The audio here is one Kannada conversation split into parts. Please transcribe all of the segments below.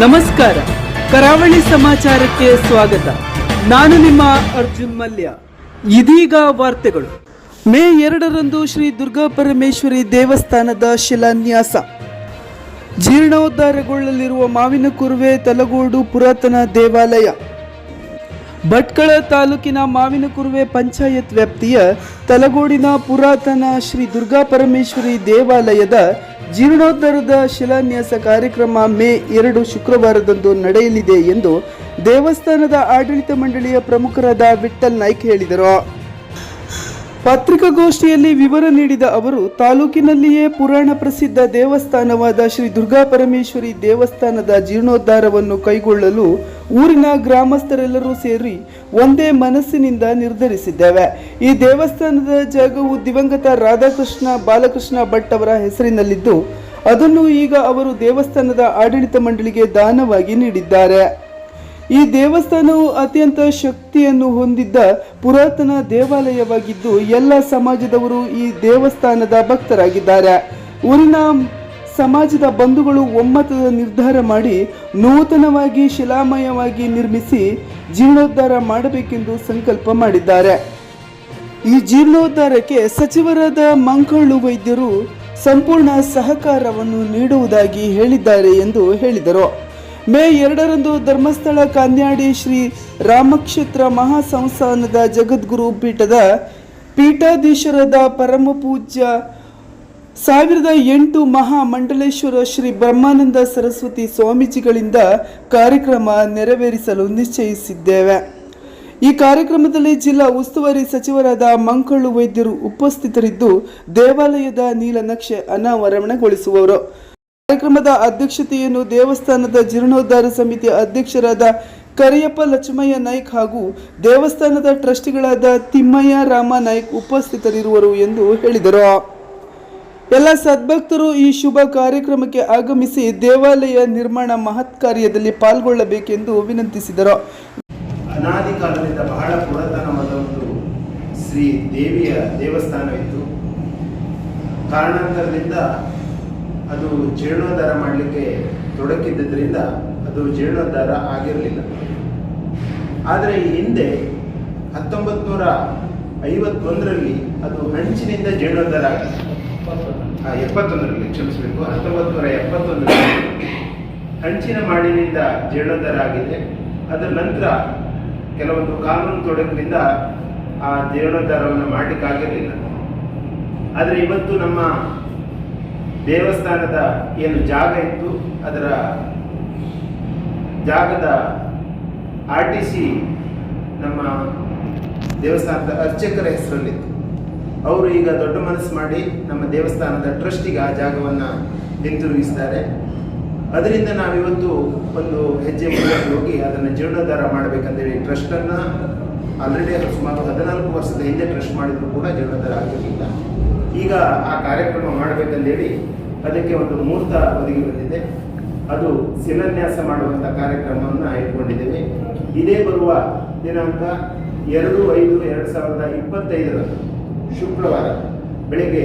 ನಮಸ್ಕಾರ. ಕರಾವಳಿ ಸಮಾಚಾರಕ್ಕೆ ಸ್ವಾಗತ. ನಾನು ನಿಮ್ಮ ಅರ್ಜುನ್ ಮಲ್ಯ. ಇದೀಗ ವಾರ್ತೆಗಳು. ಮೇ ಎರಡರಂದು ಶ್ರೀ ದುರ್ಗಾ ಪರಮೇಶ್ವರಿ ದೇವಸ್ಥಾನದ ಶಿಲಾನ್ಯಾಸ. ಜೀರ್ಣೋದ್ಧಾರಗೊಳ್ಳಲಿರುವ ಮಾವಿನ ಕುರುವೆ ತಲಗೋಡು ಪುರಾತನ ದೇವಾಲಯ. ಭಟ್ಕಳ ತಾಲೂಕಿನ ಮಾವಿನಕುರುವೆ ಪಂಚಾಯತ್ ವ್ಯಾಪ್ತಿಯ ತಲಗೋಡಿನ ಪುರಾತನ ಶ್ರೀ ದುರ್ಗಾ ಪರಮೇಶ್ವರಿ ದೇವಾಲಯದ ಜೀರ್ಣೋದ್ಧಾರದ ಶಿಲಾನ್ಯಾಸ ಕಾರ್ಯಕ್ರಮ ಮೇ ಎರಡು ಶುಕ್ರವಾರದಂದು ನಡೆಯಲಿದೆ ಎಂದು ದೇವಸ್ಥಾನದ ಆಡಳಿತ ಮಂಡಳಿಯ ಪ್ರಮುಖರಾದ ವಿಠ್ಠಲ್ ನಾಯ್ಕ್ ಹೇಳಿದರು. ಪತ್ರಿಕಾಗೋಷ್ಠಿಯಲ್ಲಿ ವಿವರ ನೀಡಿದ ಅವರು, ತಾಲೂಕಿನಲ್ಲಿಯೇ ಪುರಾಣ ಪ್ರಸಿದ್ಧ ದೇವಸ್ಥಾನವಾದ ಶ್ರೀ ದುರ್ಗಾ ಪರಮೇಶ್ವರಿ ದೇವಸ್ಥಾನದ ಜೀರ್ಣೋದ್ಧಾರವನ್ನು ಕೈಗೊಳ್ಳಲು ಊರಿನ ಗ್ರಾಮಸ್ಥರೆಲ್ಲರೂ ಸೇರಿ ಒಂದೇ ಮನಸ್ಸಿನಿಂದ ನಿರ್ಧರಿಸಿದ್ದೇವೆ. ಈ ದೇವಸ್ಥಾನದ ಜಾಗವು ದಿವಂಗತ ರಾಧಾಕೃಷ್ಣ, ಬಾಲಕೃಷ್ಣ ಭಟ್ ಅವರ ಹೆಸರಿನಲ್ಲಿದ್ದು, ಅದನ್ನು ಈಗ ಅವರು ದೇವಸ್ಥಾನದ ಆಡಳಿತ ಮಂಡಳಿಗೆ ದಾನವಾಗಿ ನೀಡಿದ್ದಾರೆ. ಈ ದೇವಸ್ಥಾನವು ಅತ್ಯಂತ ಶಕ್ತಿಯನ್ನು ಹೊಂದಿದ್ದ ಪುರಾತನ ದೇವಾಲಯವಾಗಿದ್ದು ಎಲ್ಲ ಸಮಾಜದವರು ಈ ದೇವಸ್ಥಾನದ ಭಕ್ತರಾಗಿದ್ದಾರೆ. ಊರಿನ ಸಮಾಜದ ಬಂಧುಗಳು ಒಮ್ಮತದ ನಿರ್ಧಾರ ಮಾಡಿ ನೂತನವಾಗಿ ಶಿಲಾಮಯವಾಗಿ ನಿರ್ಮಿಸಿ ಜೀರ್ಣೋದ್ಧಾರ ಮಾಡಬೇಕೆಂದು ಸಂಕಲ್ಪ ಮಾಡಿದ್ದಾರೆ. ಈ ಜೀರ್ಣೋದ್ಧಾರಕ್ಕೆ ಸಚಿವರಾದ ಮಂಕಳ್ಳು ವೈದ್ಯರು ಸಂಪೂರ್ಣ ಸಹಕಾರವನ್ನು ನೀಡುವುದಾಗಿ ಹೇಳಿದ್ದಾರೆ ಎಂದು ಹೇಳಿದರು. ಮೇ ಎರಡರಂದು ಧರ್ಮಸ್ಥಳ ಕಾನ್ಯಾಡಿ ಶ್ರೀ ರಾಮಕ್ಷೇತ್ರ ಮಹಾಸಂಸ್ಥಾನದ ಜಗದ್ಗುರು ಪೀಠದ ಪೀಠಾಧೀಶರಾದ ಪರಮ ಪೂಜ್ಯ ಸಾವಿರದ ಎಂಟು ಮಹಾ ಮಂಡಲೇಶ್ವರ ಶ್ರೀ ಬ್ರಹ್ಮಾನಂದ ಸರಸ್ವತಿ ಸ್ವಾಮೀಜಿಗಳಿಂದ ಕಾರ್ಯಕ್ರಮ ನೆರವೇರಿಸಲು ನಿಶ್ಚಯಿಸಿದ್ದೇವೆ. ಈ ಕಾರ್ಯಕ್ರಮದಲ್ಲಿ ಜಿಲ್ಲಾ ಉಸ್ತುವಾರಿ ಸಚಿವರಾದ ಮಂಕಳ್ಳು ವೈದ್ಯರು ಉಪಸ್ಥಿತರಿದ್ದು ದೇವಾಲಯದ ನೀಲನಕ್ಷೆ ಅನಾವರಣಗೊಳಿಸುವವರು ಕಾರ್ಯಕ್ರಮದ ಅಧ್ಯಕ್ಷತೆಯನ್ನು ದೇವಸ್ಥಾನದ ಜೀರ್ಣೋದ್ಧಾರ ಸಮಿತಿ ಅಧ್ಯಕ್ಷರಾದ ಕರಿಯಪ್ಪ ಲಕ್ಷ್ಮಯ್ಯ ನಾಯ್ಕ್ ಹಾಗೂ ದೇವಸ್ಥಾನದ ಟ್ರಸ್ಟಿಗಳಾದ ತಿಮ್ಮಯ್ಯ ರಾಮ ನಾಯ್ಕ್ ಉಪಸ್ಥಿತರಿರುವರು ಎಂದು ಹೇಳಿದರು. ಎಲ್ಲ ಸದ್ಭಕ್ತರು ಈ ಶುಭ ಕಾರ್ಯಕ್ರಮಕ್ಕೆ ಆಗಮಿಸಿ ದೇವಾಲಯ ನಿರ್ಮಾಣ ಮಹತ್ ಕಾರ್ಯದಲ್ಲಿ ಪಾಲ್ಗೊಳ್ಳಬೇಕೆಂದು ವಿನಂತಿಸಿದರು. ಅನಾದಿ ಕಾಲದಿಂದ ಬಹಳ ಪುರಾತನವಾದ ಒಂದು ಶ್ರೀ ದೇವಿಯ ದೇವಸ್ಥಾನವಿತ್ತು. ಕಾರಣಾಂತರದಿಂದ ಅದು ಜೀರ್ಣೋದ್ಧಾರ ಮಾಡಲಿಕ್ಕೆ ತೊಡಕಿದ್ದರಿಂದ ಅದು ಜೀರ್ಣೋದ್ಧಾರ ಆಗಿರಲಿಲ್ಲ. ಆದರೆ ಈ ಹಿಂದೆ ಹತ್ತೊಂಬತ್ತು ನೂರ ಐವತ್ತೊಂದರಲ್ಲಿ ಅದು ಹಂಚಿನಿಂದ ಜೀರ್ಣೋದ್ಧಾರ ಆಗಿದೆ. ಎಪ್ಪತ್ತೊಂದರಲ್ಲಿ ಕ್ಷಮಿಸಬೇಕು. ಹತ್ತೊಂಬತ್ತು ನೂರ ಎಪ್ಪತ್ತೊಂದರಲ್ಲಿ ಹಂಚಿನ ಮಾಡಿನಿಂದ ಜೀರ್ಣೋದ್ಧಾರ ಆಗಿದೆ. ಅದರ ನಂತರ ಕೆಲವೊಂದು ಕಾನೂನು ತೊಡಕಿನಿಂದ ಆ ಜೀರ್ಣೋದ್ಧಾರವನ್ನು ಮಾಡಲಿಕ್ಕಾಗಿರಲಿಲ್ಲ. ಆದರೆ ಇವತ್ತು ನಮ್ಮ ದೇವಸ್ಥಾನದ ಏನು ಜಾಗ ಇತ್ತು, ಅದರ ಜಾಗದ ಆರ್ ಟಿ ಸಿ ನಮ್ಮ ದೇವಸ್ಥಾನದ ಅರ್ಚಕರ ಹೆಸರಲ್ಲಿತ್ತು. ಅವರು ಈಗ ದೊಡ್ಡ ಮನಸ್ಸು ಮಾಡಿ ನಮ್ಮ ದೇವಸ್ಥಾನದ ಟ್ರಸ್ಟಿಗೆ ಆ ಜಾಗವನ್ನು ಹಿಂತಿರುಗಿಸಿದ್ದಾರೆ ಅದರಿಂದ ನಾವಿವತ್ತು ಒಂದು ಹೆಜ್ಜೆ ಮುಂದೆ ಹೋಗಿ ಅದನ್ನು ಜೀರ್ಣೋದ್ಧಾರ ಮಾಡಬೇಕಂತೇಳಿ ಟ್ರಸ್ಟನ್ನು ಆಲ್ರೆಡಿ ಸುಮಾರು ಹದಿನಾಲ್ಕು ವರ್ಷದ ಹಿಂದೆ ಟ್ರಸ್ಟ್ ಮಾಡಿದ್ರು ಕೂಡ ಜೀರ್ಣೋದ್ಧಾರ ಆಗಿರಲಿಲ್ಲ ಈಗ ಆ ಕಾರ್ಯಕ್ರಮ ಮಾಡಬೇಕಂತೇಳಿ ಅದಕ್ಕೆ ಒಂದು ಮುಹೂರ್ತ ಒದಗಿ ಬಂದಿದೆ. ಅದು ಶಿಲಾನ್ಯಾಸ ಮಾಡುವಂಥ ಕಾರ್ಯಕ್ರಮವನ್ನು ಇಟ್ಕೊಂಡಿದ್ದೇವೆ ಇದೇ ಬರುವ ದಿನಾಂಕ ಎರಡು ಐದು ಎರಡು ಸಾವಿರದ ಇಪ್ಪತ್ತೈದರಂದು, ಶುಕ್ರವಾರ ಬೆಳಿಗ್ಗೆ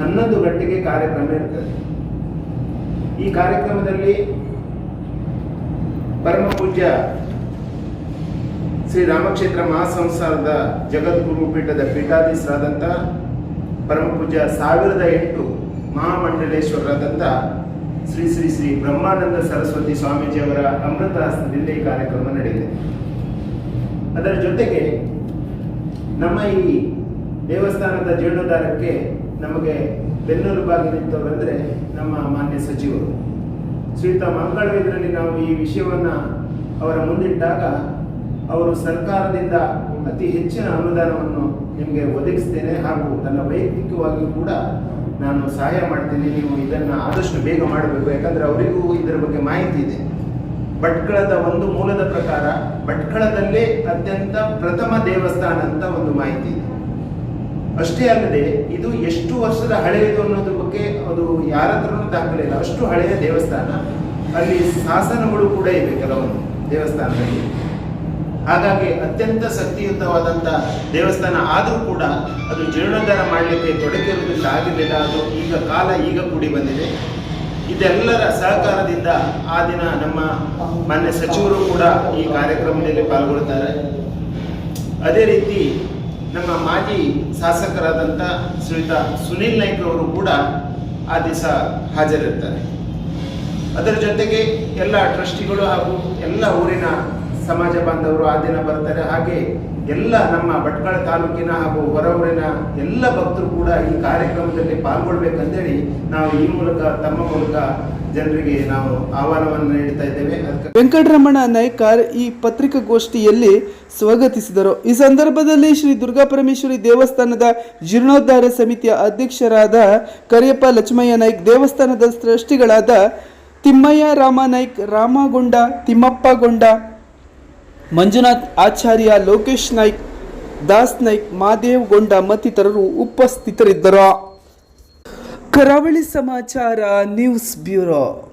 ಹನ್ನೊಂದು ಗಂಟೆಗೆ ಕಾರ್ಯಕ್ರಮ ಇರ್ತದೆ. ಈ ಕಾರ್ಯಕ್ರಮದಲ್ಲಿ ಪರಮ ಪೂಜ್ಯ ಶ್ರೀ ರಾಮಕ್ಷೇತ್ರ ಮಹಾಸಂಸ್ಥಾನದ ಜಗದ್ಗುರು ಪೀಠದ ಪೀಠಾಧೀಶರಾದಂಥ ಪರಮ ಪೂಜ್ಯ ಸಾವಿರದ ಎಂಟು ಮಹಾಮಂಡಲೇಶ್ವರರಾದಂಥ ಶ್ರೀ ಶ್ರೀ ಶ್ರೀ ಬ್ರಹ್ಮಾನಂದ ಸರಸ್ವತಿ ಸ್ವಾಮೀಜಿಯವರ ಅಮೃತ ಹಸ್ತದಿಂದ ಈ ಕಾರ್ಯಕ್ರಮ ನಡೆದಿದೆ ಅದರ ಜೊತೆಗೆ ನಮ್ಮ ಈ ದೇವಸ್ಥಾನದ ಜೀರ್ಣೋದ್ಧಾರಕ್ಕೆ ನಮಗೆ ಬೆನ್ನೆಲುಬಾಗಿ ನಿಂತವರೆಂದರೆ ನಮ್ಮ ಮಾನ್ಯ ಸಚಿವರು. ಶ್ರೀಯುತ ಮಂಗಳವೇದರಲ್ಲಿ ನಾವು ಈ ವಿಷಯವನ್ನು ಅವರ ಮುಂದಿಟ್ಟಾಗ ಅವರು ಸರ್ಕಾರದಿಂದ ಅತಿ ಹೆಚ್ಚಿನ ಅನುದಾನವನ್ನು ನಿಮಗೆ ಒದಗಿಸ್ತೇನೆ ಹಾಗೂ ನನ್ನ ವೈಯಕ್ತಿಕವಾಗಿ ಕೂಡ ನಾನು ಸಹಾಯ ಮಾಡ್ತೀನಿ. ನೀವು ಇದನ್ನು ಆದಷ್ಟು ಬೇಗ ಮಾಡಬೇಕು. ಯಾಕಂದರೆ ಅವರಿಗೂ ಇದರ ಬಗ್ಗೆ ಮಾಹಿತಿ ಇದೆ. ಭಟ್ಕಳದ ಒಂದು ಮೂಲದ ಪ್ರಕಾರ ಭಟ್ಕಳದಲ್ಲೇ ಅತ್ಯಂತ ಪ್ರಥಮ ದೇವಸ್ಥಾನ ಅಂತ ಒಂದು ಮಾಹಿತಿ ಇದೆ. ಅಷ್ಟೇ ಅಲ್ಲದೆ ಇದು ಎಷ್ಟು ವರ್ಷದ ಹಳೆಯದು ಅನ್ನೋದ್ರ ಬಗ್ಗೆ ಅದು ಯಾರ ಹತ್ರನೂ ದಾಖಲೆ ಇಲ್ಲ. ಅಷ್ಟು ಹಳೆಯ ದೇವಸ್ಥಾನ. ಅಲ್ಲಿ ಶಾಸನಗಳು ಕೂಡ ಇವೆ ಕೆಲವೊಂದು ದೇವಸ್ಥಾನದಲ್ಲಿ. ಹಾಗಾಗಿ ಅತ್ಯಂತ ಶಕ್ತಿಯುತವಾದಂಥ ದೇವಸ್ಥಾನ ಆದರೂ ಕೂಡ ಅದು ಜೀರ್ಣೋದ್ಧಾರ ಮಾಡಲಿಕ್ಕೆ ತೊಡಗಿರುವುದು ಆಗಿರಲಿಲ್ಲ. ಅದು ಈಗ ಕಾಲ ಈಗ ಕೂಡಿ ಬಂದಿದೆ. ಇದೆಲ್ಲರ ಸಹಕಾರದಿಂದ ಆ ದಿನ ನಮ್ಮ ಮಾನ್ಯ ಸಚಿವರು ಕೂಡ ಈ ಕಾರ್ಯಕ್ರಮದಲ್ಲಿ ಪಾಲ್ಗೊಳ್ತಾರೆ ಅದೇ ರೀತಿ ನಮ್ಮ ಮಾಜಿ ಶಾಸಕರಾದಂಥ ಶ್ರೀಯುತ ಸುನೀಲ್ ನಾಯ್ಕ್ ಅವರು ಕೂಡ ಆ ದಿವಸ ಹಾಜರಿರ್ತಾರೆ. ಅದರ ಜೊತೆಗೆ ಎಲ್ಲ ಟ್ರಸ್ಟಿಗಳು ಹಾಗೂ ಎಲ್ಲ ಊರಿನ ಸಮಾಜ ಬಾಂಧವರು ಆ ದಿನ ಬರ್ತಾರೆ. ಹಾಗೆ ಎಲ್ಲ ನಮ್ಮ ಭಟ್ಕಳ ತಾಲೂಕಿನ ಹಾಗೂ ಹೊರವರಿನ ಎಲ್ಲ ಭಕ್ತರು ಕೂಡ ಈ ಕಾರ್ಯಕ್ರಮದಲ್ಲಿ ಪಾಲ್ಗೊಳ್ಬೇಕಂತೇಳಿ ನಾವು ಈ ಮೂಲಕ, ತಮ್ಮ ಮೂಲಕ ಜನರಿಗೆ ನಾವು ಆಹ್ವಾನವನ್ನು ನೀಡ್ತಾ ಇದ್ದೇವೆ. ವೆಂಕಟರಮಣ ನಾಯ್ಕರ್ ಈ ಪತ್ರಿಕಾಗೋಷ್ಠಿಯಲ್ಲಿ ಸ್ವಾಗತಿಸಿದರು. ಈ ಸಂದರ್ಭದಲ್ಲಿ ಶ್ರೀ ದುರ್ಗಾ ಪರಮೇಶ್ವರಿ ದೇವಸ್ಥಾನದ ಜೀರ್ಣೋದ್ಧಾರ ಸಮಿತಿಯ ಅಧ್ಯಕ್ಷರಾದ ಕರಿಯಪ್ಪ ಲಕ್ಷ್ಮಯ್ಯ ನಾಯ್ಕ್, ದೇವಸ್ಥಾನದ ಸೃಷ್ಟಿಗಳಾದ ತಿಮ್ಮಯ್ಯ ರಾಮ ನಾಯ್ಕ್, ರಾಮಗೊಂಡ ತಿಮ್ಮಪ್ಪಗೊಂಡ ಮಂಜುನಾಥ್ ಆಚಾರ್ಯ ಲೋಕೇಶ್ ನಾಯ್ಕ್ ದಾಸ್ ನಾಯ್ಕ್ ಮಾದೇವ್ ಗೊಂಡ ಮತ್ತಿತರರು ಉಪಸ್ಥಿತರಿದ್ದರು. ಕರಾವಳಿ ಸಮಾಚಾರ ನ್ಯೂಸ್ ಬ್ಯೂರೋ.